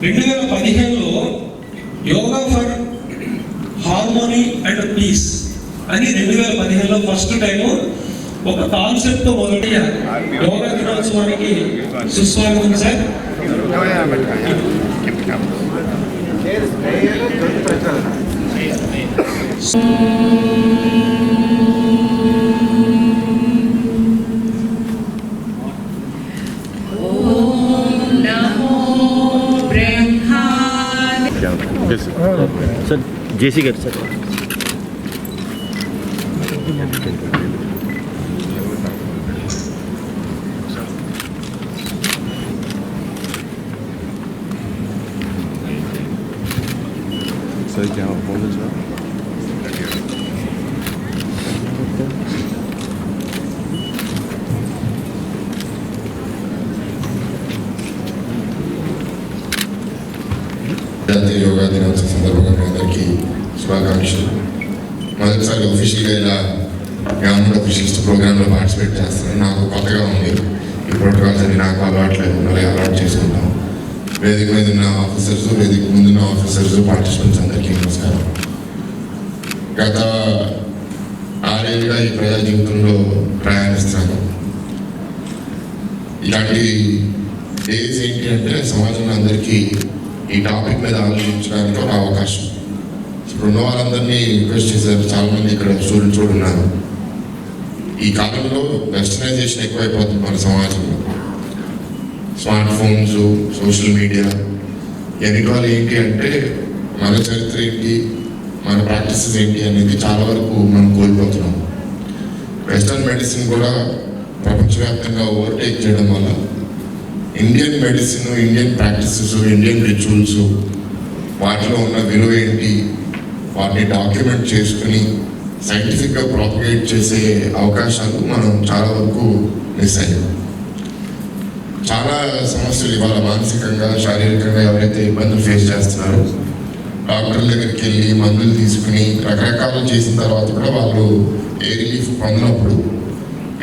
రెండు వేల పదిహేనులో yoga for harmony and peace అని రెండు వేల పదిహేనులో ఫస్ట్ టైము ఒక కాన్సెప్ట్ మొదటి యోగా దినోత్సవానికి సుస్వాగతం సార్. నమో జేసీ గారు సార్ Thank you. శుభాకాంక్షలు. మొదటిసారి అఫీషియల్గా ఇలా గవర్నమెంట్ అఫీషియల్స్ ప్రోగ్రాంలో పార్టిసిపేట్ చేస్తాను నాకు కొత్తగా ఉంది. ఈ ప్రోటోకాల్స్ అన్ని నాకు అలవాట్లేదు మళ్ళీ అలవాటు చేసుకుంటాం. వేదిక మీద ఉన్న ఆఫీసర్స్ వేదిక ముందున్న ఆఫీసర్స్ పార్టిసిపెంట్స్ అందరికీ నమస్కారం. గత ఆరేళ్ళుగా ఈ ప్రజా జీవితంలో ప్రయాణిస్తాను. ఇలాంటి డేస్ ఏంటి అంటే సమాజంలో అందరికీ ఈ టాపిక్ మీద ఆలోచించడానికి ఒక అవకాశం. ఇప్పుడు ఉన్న వాళ్ళందరినీ రిక్వెస్ట్ చేశారు చాలామంది ఇక్కడ స్టూడెంట్స్ కూడా ఉన్నారు. ఈ కాలంలో వెస్టర్నైజేషన్ ఎక్కువైపోతుంది మన సమాజంలో. స్మార్ట్ ఫోన్స్ సోషల్ మీడియా ఎన్నికలు ఏంటి అంటే మన చరిత్ర ఏంటి మన ప్రాక్టీసెస్ ఏంటి అనేది చాలా వరకు మనం కోల్పోతున్నాం. వెస్టర్న్ మెడిసిన్ కూడా ప్రపంచవ్యాప్తంగా ఓవర్టేక్ చేయడం వల్ల Indian medicine Indian practices Indian rituals వాటిలో ఉన్న విలువ ఏంటి వాటిని డాక్యుమెంట్ చేసుకుని సైంటిఫిక్గా ప్రాపగేట్ చేసే అవకాశాలు మనం చాలా వరకు మిస్ అయ్యాం. చాలా సమస్యలు ఇవాళ మానసికంగా శారీరకంగా ఎవరైతే ఇబ్బందులు ఫేస్ చేస్తున్నారో డాక్టర్ల దగ్గరికి వెళ్ళి మందులు తీసుకుని రకరకాలు చేసిన తర్వాత కూడా వాళ్ళు ఏ రిలీఫ్ పొందినప్పుడు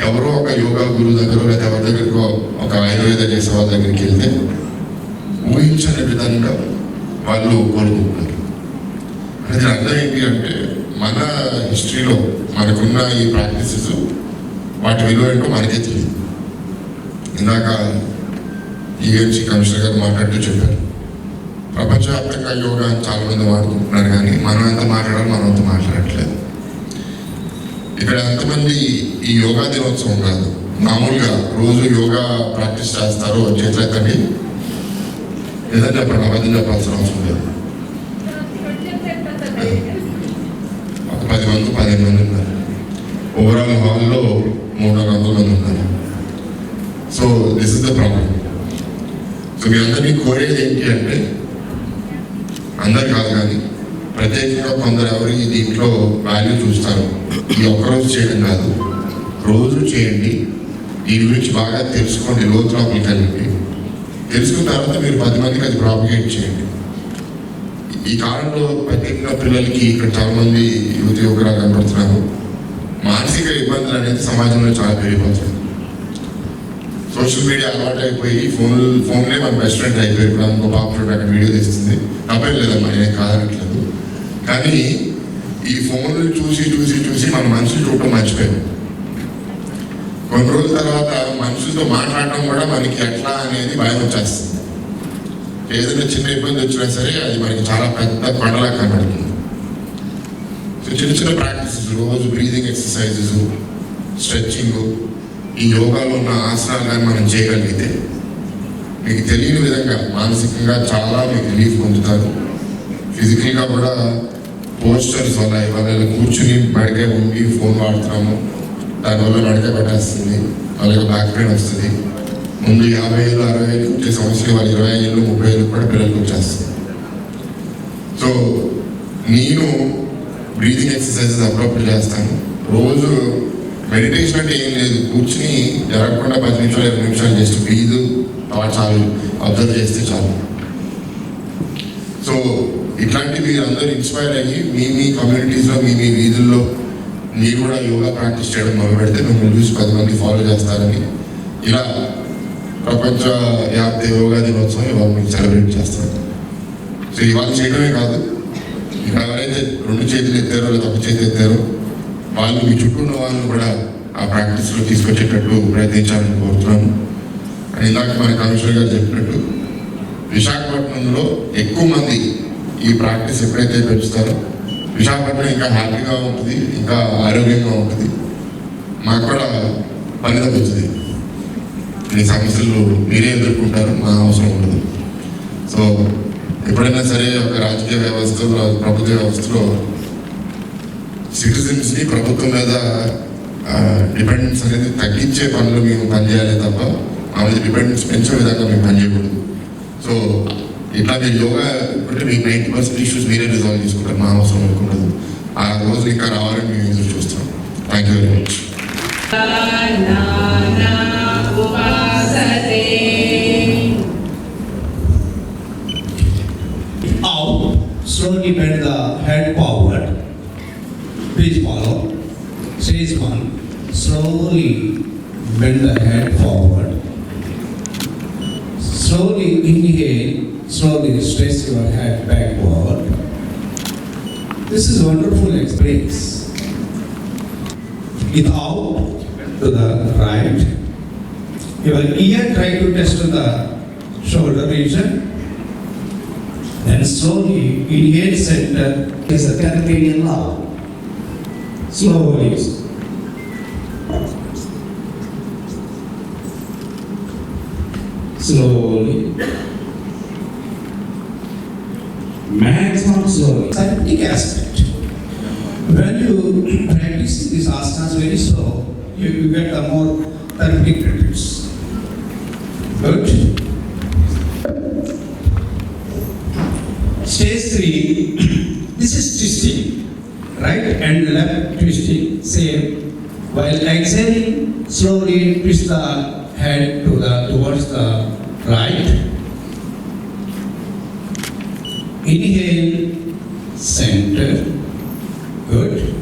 ఎవరో ఒక యోగా గురువు దగ్గర లేదా ఎవరి దగ్గరకు ఒక ఆయుర్వేద చేసే వాళ్ళ దగ్గరికి వెళ్తే ఊహించని విధంగా వాళ్ళు కోలుకుంటున్నారు. అది అర్థం ఏంటి అంటే మన హిస్టరీలో మనకున్న ఈ ప్రాక్టీసెస్ వాటి విలువ ఏంటో మనకే తెలియదు. ఇందాక ఈఎంసీ కమిషనర్ గారు మాట్లాడుతూ చెప్పారు. ప్రపంచవ్యాప్తంగా యోగా చాలామంది చాలా మంది వాడుకుంటున్నారు కానీ మనం ఎంత మాట్లాడాలి మనం అంత మాట్లాడట్లేదు. ఇక్కడ ఎంతమంది ఈ యోగా దినోత్సవం కాదు మామూలుగా రోజు యోగా ప్రాక్టీస్ చేస్తారో చేతులెత్తండి ఏదంటే చెప్పండి అబద్ధం చెప్పాల్సిన అవసరం లేదు ఒక పది మంది పదిహేను మంది ఉన్నారు. ఓవరాల్ హాల్లో మూడు వందల మంది ఉన్నారు. So this is the problem so మీ అందరినీ కోరేది ఏంటి అంటే అందరు కాదు కానీ ప్రత్యేకంగా కొందరు ఎవరు దీంట్లో వాల్యూ చూస్తారు. ఈ ఒక్కరోజు చేయడం కాదు. రోజు చేయండి. దీని గురించి బాగా తెలుసుకోండి లోతు లోపలికి వెళ్ళండి తెలుసుకున్న తర్వాత మీరు పది మందికి అది ప్రాపగేట్ చేయండి. ఈ కాలంలో ప్రత్యేకంగా పిల్లలకి ఇక్కడ చాలా మంది యువతి యువకులు కనపడుతున్నారు. మానసిక ఇబ్బందులు అనేది సమాజంలో చాలా పెరిగిపోతుంది సోషల్ మీడియా అలవాటు అయిపోయి ఫోన్ ఫోన్లే మన బెస్ట్ ఫ్రెండ్ అయిపోయి ఇప్పుడు ఇంకో పాప అక్కడ వీడియో తీస్తుంది. తప్పేం లేదమ్మా నేను కాదనట్లేదు. కానీ ఈ ఫోన్లు చూసి చూసి చూసి మన మనుషులు చూడటం మర్చిపోయాం కొన్ని రోజుల తర్వాత మనుషులతో మాట్లాడటం కూడా మనకి ఎట్లా అనేది భయం వచ్చేస్తుంది. ఏదైనా చిన్న ఇబ్బంది వచ్చినా సరే అది మనకి చాలా పెద్ద కొండలా కనబడుతుంది. సో చిన్న చిన్న ప్రాక్టీసెస్ రోజు బ్రీదింగ్ ఎక్సర్సైజెస్ స్ట్రెచ్చింగ్ ఈ యోగాలో ఉన్న ఆసనాలు కానీ మనం చేయగలిగితే మీకు తెలియని విధంగా మానసికంగా చాలా మీకు రిలీఫ్ పొందుతారు. ఫిజికల్గా కూడా పోస్టర్స్ వల్ల ఇవాళ కూర్చుని మడికే ఉండి ఫోన్ వాడుతున్నాము. దానివల్ల మడికే పట్టేస్తుంది. అలాగే బ్యాక్ పెయిన్ వస్తుంది. ముందు యాభై ఏళ్ళు అరవై ఏళ్ళు వచ్చే సంవత్సరం వాళ్ళు ఇరవై ఏళ్ళు ముప్పై ఏళ్ళు కూడా పిల్లలకు వచ్చేస్తుంది సో నేను బ్రీతింగ్ ఎక్సర్సైజెస్ అప్పుడప్పుడు చేస్తాను. రోజు మెడిటేషన్ అంటే ఏం లేదు. కూర్చుని జరగకుండా పది నిమిషాలు ఇరవై నిమిషాలు జస్ట్ బ్రీద్ చాలు అబ్జర్వ్ చేస్తే చాలు. సో ఇట్లాంటి మీరు అందరూ ఇన్స్పైర్ అయ్యి మీ మీ కమ్యూనిటీస్లో మీ మీ వీధుల్లో మీరు కూడా యోగా ప్రాక్టీస్ చేయడం మొదలు పెడితే మిమ్మల్ని చూసి పది మంది ఫాలో చేస్తారని. ఇలా ప్రపంచ వ్యాప్త యోగా దినోత్సవం ఇవాళ మీకు సెలబ్రేట్ చేస్తారు సో ఇవాళ చేయడమే కాదు ఇక్కడ ఎవరైతే రెండు చేతులు ఎత్తారో లేదా ఒక చేతి ఎత్తారో వాళ్ళు మీ చుట్టూ ఉన్న వాళ్ళని కూడా ఆ ప్రాక్టీస్లో తీసుకొచ్చేటట్టు ప్రయత్నించాలని కోరుతున్నాను. అని ఇందాక మన కమిషనర్ గారు చెప్పినట్టు విశాఖపట్నంలో ఎక్కువ మంది ఈ ప్రాక్టీస్ ఎప్పుడైతే పెంచుతారో విశాఖపట్నం ఇంకా హ్యాపీగా ఉంటుంది ఇంకా ఆరోగ్యంగా ఉంటుంది. మాకు కూడా పని తగ్గుతుంది మీ సమస్యలు మీరే ఎదుర్కొంటారు మా అవసరం ఉండదు. సో ఎప్పుడైనా సరే ఒక రాజకీయ వ్యవస్థలో ప్రభుత్వ వ్యవస్థలో సిటిజన్స్ని ప్రభుత్వం మీద డిపెండెన్స్ అనేది తగ్గించే పనులు మేము పనిచేయాలి తప్ప మా మీద డిపెండెన్స్ పెంచే విధంగా మేము పనిచేయకూడదు. సో ఇట్లా మీరు యోగా అంటే మీకు నైంటీ పర్సెంట్ ఇష్యూస్ మీరే రిజాల్వ్ చేసుకుంటారు మా అవసరం అనుకుంటుంది ఆ రోజు ఇంకా రావాలని మేము ఎదురు చూస్తాం thank you very much. Out, slowly bend the head forward. Please follow. Stage one, slowly bend the head forward. Slowly inhale, slowly stretch your head backward. This is wonderful experience. It out to the right, your ear try to test the shoulder region. Then slowly inhale center is a Carpathian law. Slowly. Slowly. Maximum slowly. Scientific aspect. When you practice these asanas very slow, you, you get a more therapeutic practice. Good. Stage three, this is twisting, right and left twisting, same. While exhaling, slowly twist the head to the towards the right. Inhale, center, good.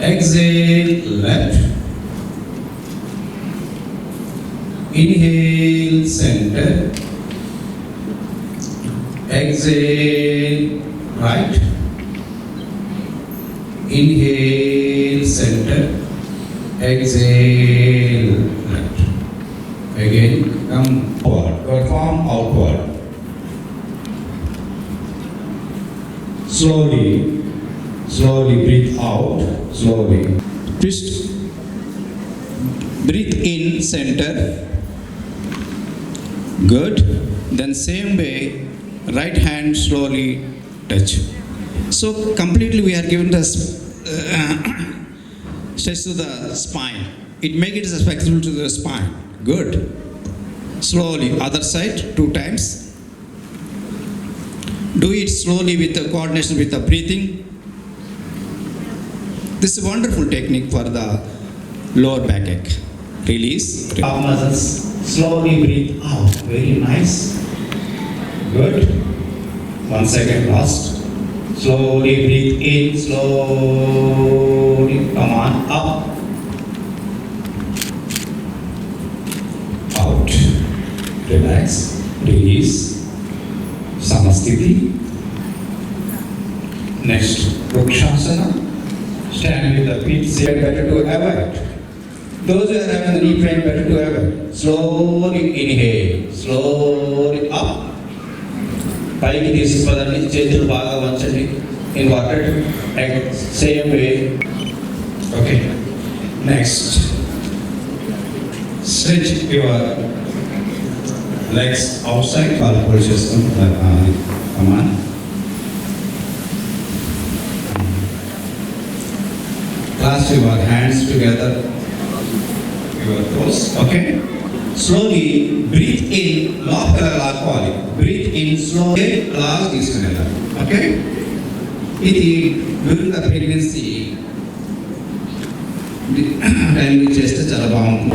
Exhale, left. Inhale. Exhale, right. Inhale, center. Exhale, left. Again, come forward, perform outward. Slowly, slowly breathe out, slowly. Twist. Breathe in, center. Good. Then same way, right hand slowly touch. So completely we are given the uh, stretch to the spine. It make it flexible to the spine. Good. Slowly, other side two times. Do it slowly with the coordination with the breathing. This is a wonderful technique for the lower back ache. Release. Calf muscles. Slowly breathe out. Very nice. Good. One second last. Slowly breathe in. Slowly. Come on. Up. Out. Relax. Release. Samasthiti. Next. Vrukshasana. Stand with the feet. Better to avoid. Those who are having the knee pain, better to avoid. Slowly inhale. Slowly up. పైకి తీసి పదండి చేతులు బాగా వంచండి in water same way okay next stretch your legs outside call pull చేసుకుంటాం come on Clasp your hands together, Your toes, okay? Slowly breathe in, లోపల లాక్కోవాలి breath in slowly log తీసుకుని వెళ్ళాలి ఓకే ఇది డ్యూరింగ్ ద ప్రెగ్నెన్సీ టైంలో చేస్తే చాలా బాగుంటుంది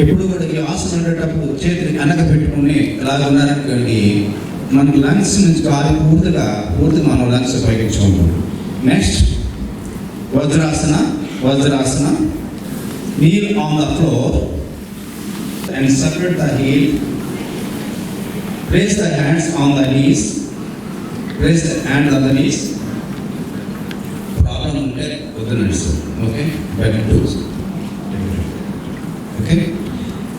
ఎప్పుడు కూడా ఈ ఆసనం ఉండేటప్పుడు చేతిని అనగ పెట్టుకుని ఇలాగ ఉన్నారనుకోండి మనకి లంగ్స్ నుంచి గాలి పూర్తిగా పూర్తిగా మనం లంగ్స్ పైకి next Vajrasana Vajrasana. Kneel on the floor and separate the heel place the hands on the knees place the hand on the knees problem ఉంటే వద్దు నడుస్తుంది okay better to okay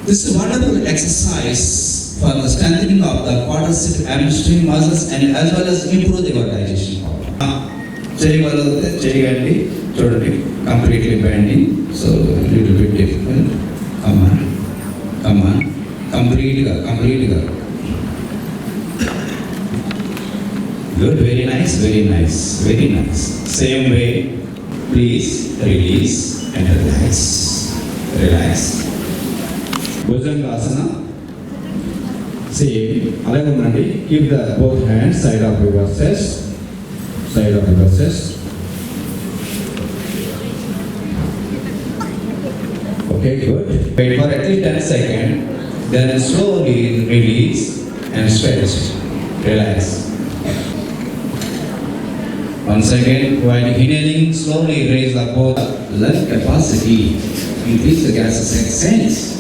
This is a wonderful exercise for the strengthening of the quadricep hamstring muscles and as well as improve the digestion power. చేయగలిగితే చేయగండి చూడండి completely bending so little bit difficult come on come on కంప్లీట్గా కంప్లీట్గా good very nice very nice very nice same way please release and relax relax Bhujangasana same అలాగే ఉండండి keep the both hands side of your chest side of your chest okay good wait for at least ten second then slowly release and stretch relax Once again, while inhaling, slowly raise the both lung capacity, increase the gases exchange.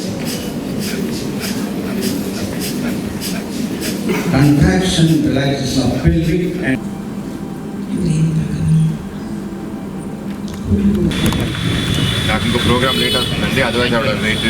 Contraction, relaxation of pelvic and నాకు ఇంకో programme late అవుతుందండి otherwise wait